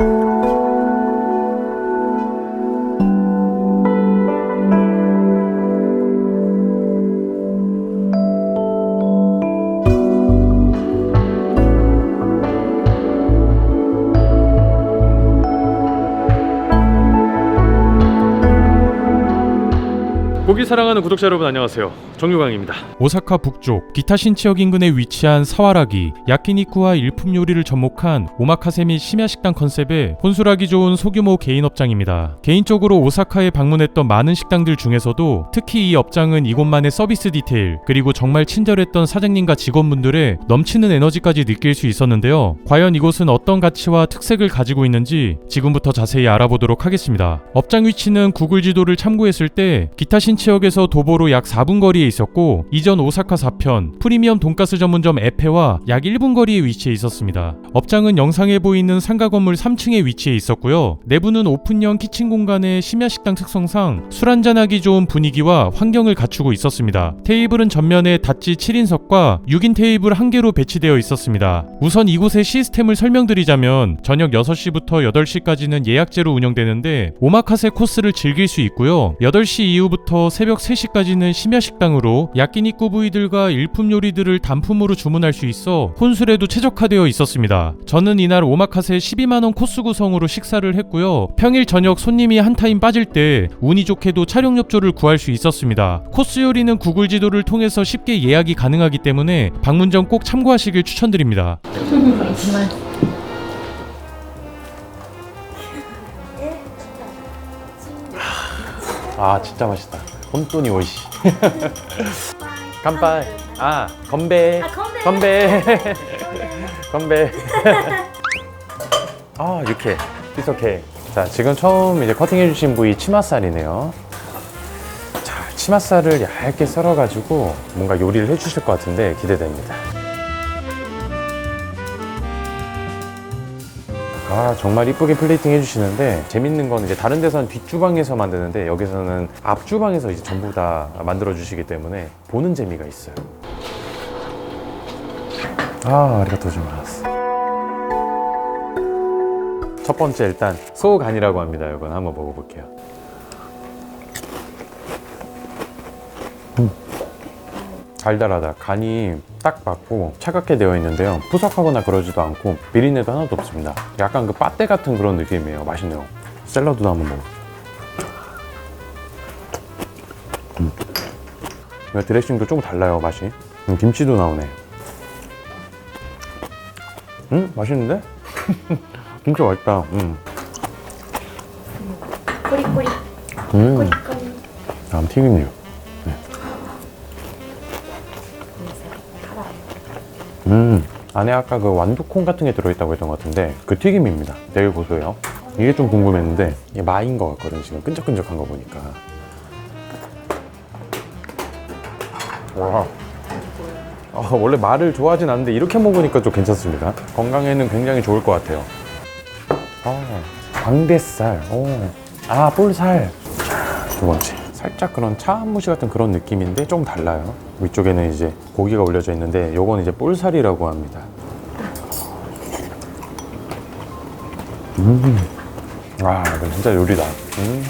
thank you 고기 사랑하는 구독자 여러분 안녕하세요. 정유광입니다. 오사카 북쪽 기타 신치역 인근에 위치한 사와라기 야키니쿠와 일품 요리를 접목한 오마카세 및 심야 식당 컨셉의 혼술하기 좋은 소규모 개인 업장입니다. 개인적으로 오사카에 방문했던 많은 식당들 중에서도 특히 이 업장은 이곳만의 서비스 디테일 그리고 정말 친절했던 사장님과 직원분들의 넘치는 에너지까지 느낄 수 있었는데요. 과연 이곳은 어떤 가치와 특색을 가지고 있는지 지금부터 자세히 알아보도록 하겠습니다. 업장 위치는 구글 지도를 참고했을 때 기타 신 치역에서 도보로 약 4분 거리에 있었고 이전 오사카 4편 프리미엄 돈가스 전문점 에페와 약 1분 거리에 위치해 있었습니다. 업장은 영상에 보이는 상가 건물 3층에 위치해 있었고요. 내부는 오픈형 키친 공간에 심야 식당 특성상 술 한잔하기 좋은 분위기와 환경을 갖추고 있었습니다. 테이블은 전면에 닷지 7인석과 6인 테이블 한 개로 배치되어 있었습니다. 우선 이곳의 시스템을 설명드리자면 저녁 6시부터 8시까지는 예약제로 운영되는데 오마카세 코스를 즐길 수 있고요. 8시 이후부터 새벽 3시까지는 심야 식당으로 야끼니쿠 부위들과 일품 요리들을 단품으로 주문할 수 있어 혼술에도 최적화되어 있었습니다. 저는 이날 오마카세 12만원 코스 구성으로 식사를 했고요. 평일 저녁 손님이 한 타임 빠질 때 운이 좋게도 촬영 협조를 구할 수 있었습니다. 코스 요리는 구글 지도를 통해서 쉽게 예약이 가능하기 때문에 방문 전 꼭 참고하시길 추천드립니다. 아 진짜 맛있다. 혼돈이 오이시. 간pai. 아 건배. 아, 건배. 건배. 건배. 아 육회. 피소케. 자 지금 처음 이제 커팅해주신 부위 치맛살이네요. 자 치맛살을 얇게 썰어가지고 뭔가 요리를 해주실 것 같은데 기대됩니다. 아 정말 이쁘게 플레이팅 해주시는데 재밌는 건 이제 다른 데서는 뒷주방에서 만드는데 여기서는 앞주방에서 이제 전부 다 만들어 주시기 때문에 보는 재미가 있어요. 아 아리가토 고자이마스. 첫 번째 일단 소간이라고 합니다. 이건 한번 먹어볼게요. 달달하다. 간이 딱 맞고 차갑게 되어 있는데요. 푸석하거나 그러지도 않고 비린내도 하나도 없습니다. 약간 그 빠떼 같은 그런 느낌이에요. 맛있네요. 샐러드도 한번 먹어. 음. 드레싱도 조금 달라요 맛이. 음, 김치도 나오네. 음 맛있는데? 진짜 맛있다. 음. 꼬리꼬리 음. 꼬리꼬리 다음 튀김류. 안에 아까 그 완두콩 같은 게 들어있다고 했던 것 같은데 그 튀김입니다. 되게 고소해요. 이게 좀 궁금했는데 이게 마인 것 같거든 지금 끈적끈적한 거 보니까. 와. 어, 원래 말을 좋아하진 않는데 이렇게 먹으니까 좀 괜찮습니다. 건강에는 굉장히 좋을 것 같아요. 아, 광대살. 오. 아, 볼살. 두 번째. 살짝 그런 차무시 같은 그런 느낌인데 좀 달라요. 위쪽에는 이제 고기가 올려져 있는데 요건 이제 볼살이라고 합니다. 음. 아, 이건 진짜 요리다. 음.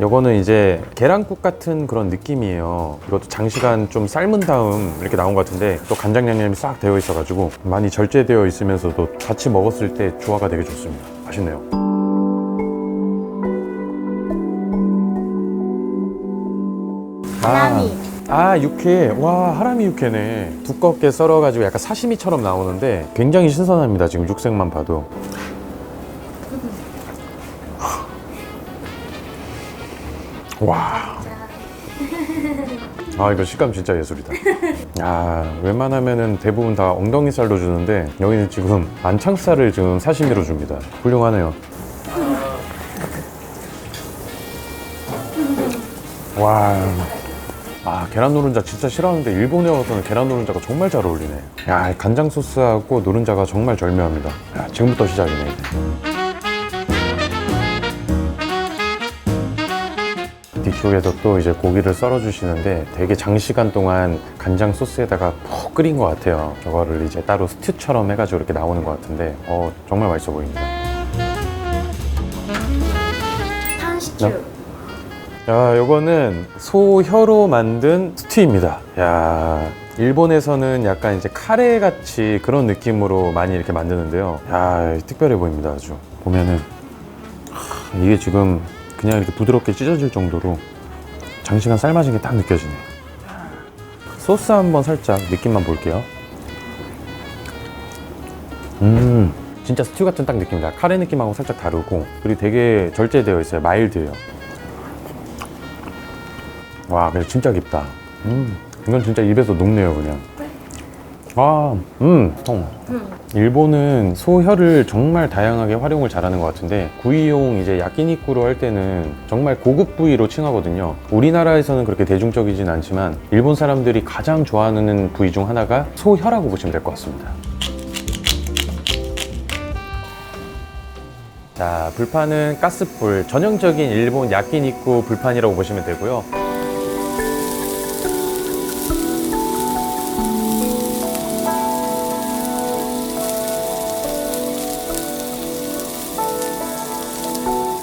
요거는 이제 계란국 같은 그런 느낌이에요. 이것도 장시간 좀 삶은 다음 이렇게 나온 것 같은데 또 간장 양념이 싹 되어 있어가지고 많이 절제되어 있으면서도 같이 먹었을 때 조화가 되게 좋습니다. 맛있네요. 하라미. 아, 육회. 와, 하라미 육회네. 두껍게 썰어가지고 약간 사시미처럼 나오는데 굉장히 신선합니다. 지금 육색만 봐도. 와. 아, 이거 식감 진짜 예술이다. 아, 웬만하면은 대부분 다 엉덩이 살로 주는데 여기는 지금 안창살을 지금 사시미로 줍니다. 훌륭하네요. 와. 아 계란 노른자 진짜 싫어하는데 일본에 와서는 계란 노른자가 정말 잘 어울리네 야 간장 소스하고 노른자가 정말 절묘합니다 야, 지금부터 시작이네 뒤쪽에서 또 이제 고기를 썰어 주시는데 되게 장시간 동안 간장 소스에다가 푹 끓인 것 같아요 저거를 이제 따로 스튜처럼 해가지고 이렇게 나오는 것 같은데 어 정말 맛있어 보입니다 스튜. 야, 요거는 소혀로 만든 스튜입니다. 야, 일본에서는 약간 이제 카레 같이 그런 느낌으로 많이 이렇게 만드는데요. 야, 특별해 보입니다, 아주. 보면은 하, 이게 지금 그냥 이렇게 부드럽게 찢어질 정도로 장시간 삶아진 게 딱 느껴지네. 소스 한번 살짝 느낌만 볼게요. 음, 진짜 스튜 같은 딱 느낌이다. 카레 느낌하고 살짝 다르고 그리고 되게 절제되어 있어요. 마일드해요. 와, 근데 진짜 깊다. 음, 이건 진짜 입에서 녹네요, 그냥. 아, 음, 통. 일본은 소혀를 정말 다양하게 활용을 잘하는 것 같은데 구이용 이제 야끼니쿠로 할 때는 정말 고급 부위로 칭하거든요. 우리나라에서는 그렇게 대중적이진 않지만 일본 사람들이 가장 좋아하는 부위 중 하나가 소혀라고 보시면 될 것 같습니다. 자, 불판은 가스불, 전형적인 일본 야끼니쿠 불판이라고 보시면 되고요.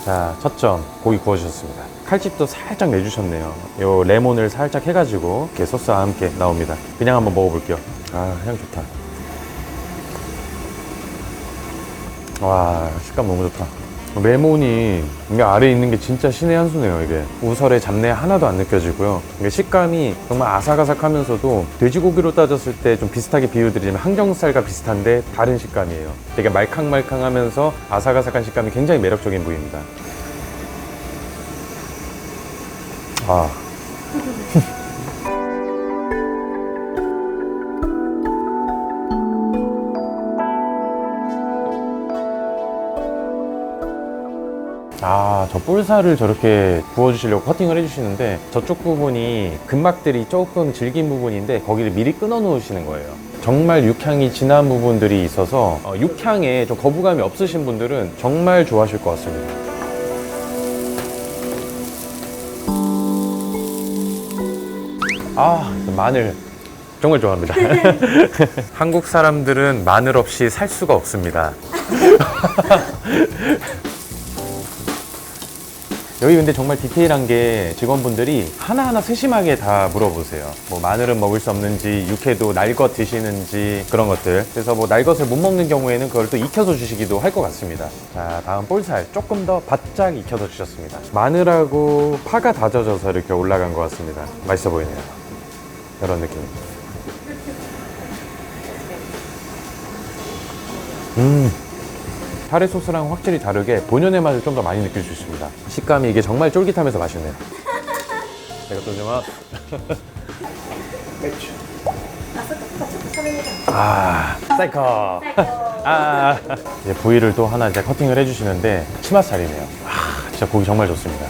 자, 첫 점 고기 구워주셨습니다. 칼집도 살짝 내주셨네요. 요 레몬을 살짝 해가지고 이렇게 소스와 함께 나옵니다. 그냥 한번 먹어볼게요. 아, 향 좋다. 와, 식감 너무 좋다. 레몬이 이게 아래에 있는 게 진짜 신의 한 수네요, 이게. 우설의 잡내 하나도 안 느껴지고요. 이게 식감이 정말 아삭아삭하면서도 돼지고기로 따졌을 때 좀 비슷하게 비유드리면 항정살과 비슷한데 다른 식감이에요. 되게 말캉말캉하면서 아삭아삭한 식감이 굉장히 매력적인 부위입니다. 아. 아, 저 뿔살을 저렇게 구워주시려고 커팅을 해주시는데 저쪽 부분이 근막들이 조금 질긴 부분인데 거기를 미리 끊어 놓으시는 거예요. 정말 육향이 진한 부분들이 있어서 어, 육향에 좀 거부감이 없으신 분들은 정말 좋아하실 것 같습니다. 아, 마늘 정말 좋아합니다. 한국 사람들은 마늘 없이 살 수가 없습니다. 여기 근데 정말 디테일한 게 직원분들이 하나하나 세심하게 다 물어보세요. 뭐 마늘은 먹을 수 없는지, 육회도 날것 드시는지 그런 것들. 그래서 뭐 날 것을 못 먹는 경우에는 그걸 또 익혀서 주시기도 할 것 같습니다. 자, 다음 볼살 조금 더 바짝 익혀서 주셨습니다. 마늘하고 파가 다져져서 이렇게 올라간 것 같습니다. 맛있어 보이네요. 이런 느낌. 음. 타레 소스랑 확실히 다르게 본연의 맛을 좀 더 많이 느낄 수 있습니다. 식감이 이게 정말 쫄깃하면서 맛있네요. 제가 또 좀아 맥주. 아, 사이코. 아, 이제 부위를 또 하나 이제 커팅을 해주시는데 치마살이네요. 아, 진짜 보기 정말 좋습니다.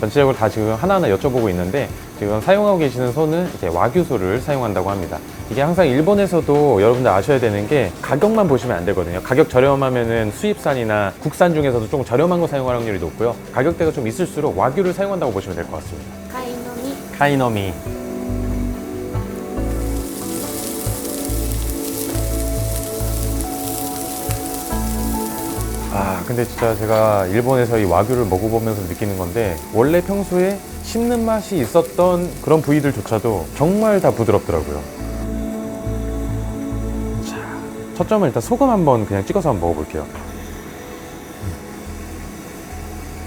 전체적으로 다 지금 하나하나 여쭤보고 있는데 지금 사용하고 계시는 손은 이제 와규소를 사용한다고 합니다. 이게 항상 일본에서도 여러분들 아셔야 되는 게 가격만 보시면 안 되거든요. 가격 저렴하면은 수입산이나 국산 중에서도 조금 저렴한 거 사용할 확률이 높고요. 가격대가 좀 있을수록 와규를 사용한다고 보시면 될 것 같습니다. 카이노미. 카이노미. 근데 진짜 제가 일본에서 이 와규를 먹어보면서 느끼는 건데, 원래 평소에 씹는 맛이 있었던 그런 부위들조차도 정말 다 부드럽더라고요. 자, 첫 점은 일단 소금 한번 그냥 찍어서 한번 먹어볼게요.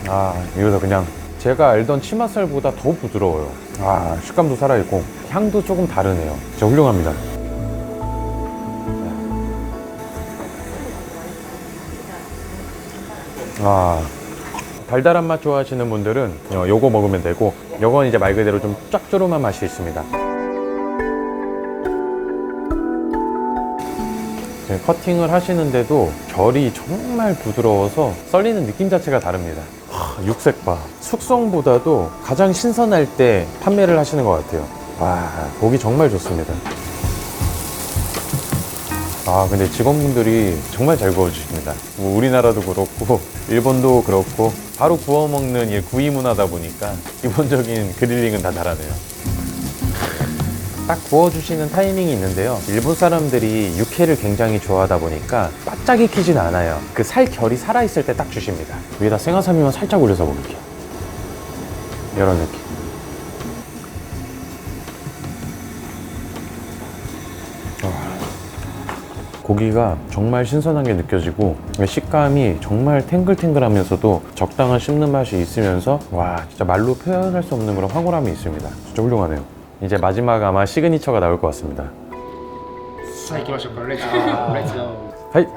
아, 이거서 그냥 제가 알던 치맛살보다 더 부드러워요. 아, 식감도 살아있고, 향도 조금 다르네요. 진짜 훌륭합니다. 아, 달달한 맛 좋아하시는 분들은 어, 요거 먹으면 되고, 요건 이제 말 그대로 좀 짭조름한 맛이 있습니다. 이제 커팅을 하시는데도 결이 정말 부드러워서 썰리는 느낌 자체가 다릅니다. 하, 육색 봐. 숙성보다도 가장 신선할 때 판매를 하시는 것 같아요. 와, 보기 정말 좋습니다. 아, 근데 직원분들이 정말 잘 구워주십니다. 뭐 우리나라도 그렇고, 일본도 그렇고, 바로 구워 먹는 이 구이 문화다 보니까 기본적인 그릴링은 다 잘하네요. 딱 구워주시는 타이밍이 있는데요. 일본 사람들이 육회를 굉장히 좋아하다 보니까 바짝 익히진 않아요. 그 살 결이 살아있을 때 딱 주십니다. 위에다 생화사미만 살짝 올려서 먹을게요. 이런 느낌. 고기가 정말 신선하게 느껴지고 그 식감이 정말 탱글탱글하면서도 적당한 씹는 맛이 있으면서 와 진짜 말로 표현할 수 없는 그런 황홀함이 있습니다. 진짜 훌륭하네요. 이제 마지막 아마 시그니처가 나올 것 같습니다. はい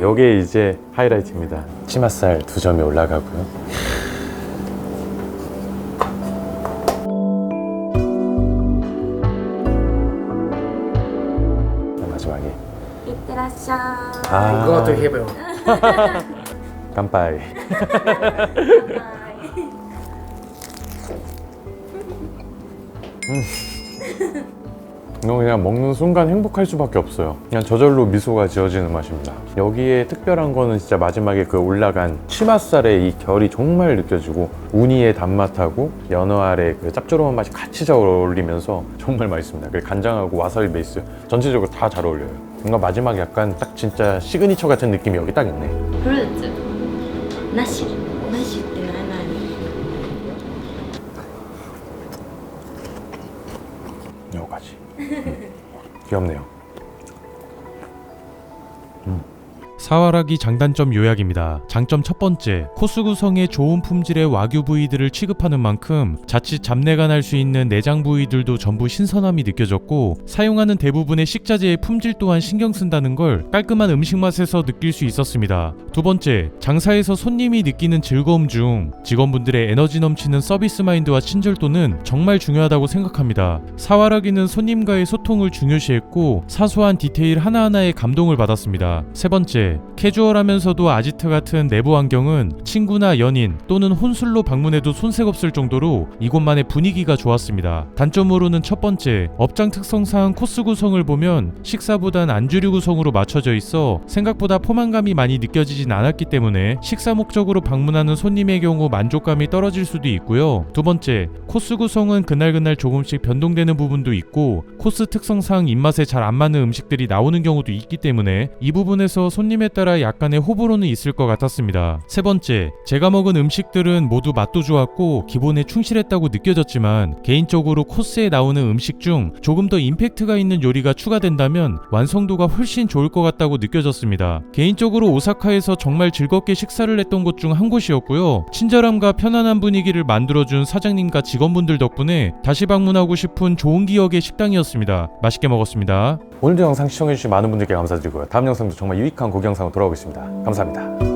요게 아, 이제 하이라이트입니다. 치맛살 두 점이 올라가고요. 아, Go to heaven 깜빠이. 이거 그냥 먹는 순간 행복할 수밖에 없어요. 그냥 저절로 미소가 지어지는 맛입니다. 여기에 특별한 거는 진짜 마지막에 그 올라간 치맛살의 이 결이 정말 느껴지고 우니의 단맛하고 연어 알의 그 짭조름한 맛이 같이 잘 어울리면서 정말 맛있습니다. 그리고 간장하고 와사비 베이스 전체적으로 다 잘 어울려요. 뭔가 마지막 약간 딱 진짜 시그니처 같은 느낌이 여기 딱 있네. 프루트 나시 나시 여기까지. 음, 귀엽네요. 사와라기 장단점 요약입니다. 장점 첫 번째, 코스 구성에 좋은 품질의 와규 부위들을 취급하는 만큼 자칫 잡내가 날 수 있는 내장 부위들도 전부 신선함이 느껴졌고 사용하는 대부분의 식자재의 품질 또한 신경 쓴다는 걸 깔끔한 음식 맛에서 느낄 수 있었습니다. 두 번째, 장사에서 손님이 느끼는 즐거움 중 직원분들의 에너지 넘치는 서비스 마인드와 친절도는 정말 중요하다고 생각합니다. 사와라기는 손님과의 소통을 중요시했고 사소한 디테일 하나하나에 감동을 받았습니다. 세 번째, 캐주얼하면서도 아지트 같은 내부 환경은 친구나 연인 또는 혼술로 방문해도 손색 없을 정도로 이곳만의 분위기가 좋았습니다. 단점으로는 첫 번째, 업장 특성상 코스 구성을 보면 식사보단 안주류 구성으로 맞춰져 있어 생각보다 포만감이 많이 느껴지진 않았기 때문에 식사 목적으로 방문하는 손님의 경우 만족감이 떨어질 수도 있고요. 두 번째, 코스 구성은 그날그날 조금씩 변동되는 부분도 있고 코스 특성상 입맛에 잘 안 맞는 음식들이 나오는 경우도 있기 때문에 이 부분에서 손님 에 따라 약간의 호불호는 있을 것 같았습니다. 세 번째, 제가 먹은 음식들은 모두 맛도 좋았고 기본에 충실했다고 느껴졌지만 개인적으로 코스에 나오는 음식 중 조금 더 임팩트가 있는 요리가 추가된다면 완성도가 훨씬 좋을 것 같다고 느껴졌습니다. 개인적으로 오사카에서 정말 즐겁게 식사를 했던 곳 중 한 곳이었고요. 친절함과 편안한 분위기를 만들어준 사장님과 직원분들 덕분에 다시 방문하고 싶은 좋은 기억의 식당이었습니다. 맛있게 먹었습니다. 오늘도 영상 시청해주신 많은 분들께 감사드리고요. 다음 영상도 정말 유익한 고기 영상으로 돌아오겠습니다. 감사합니다.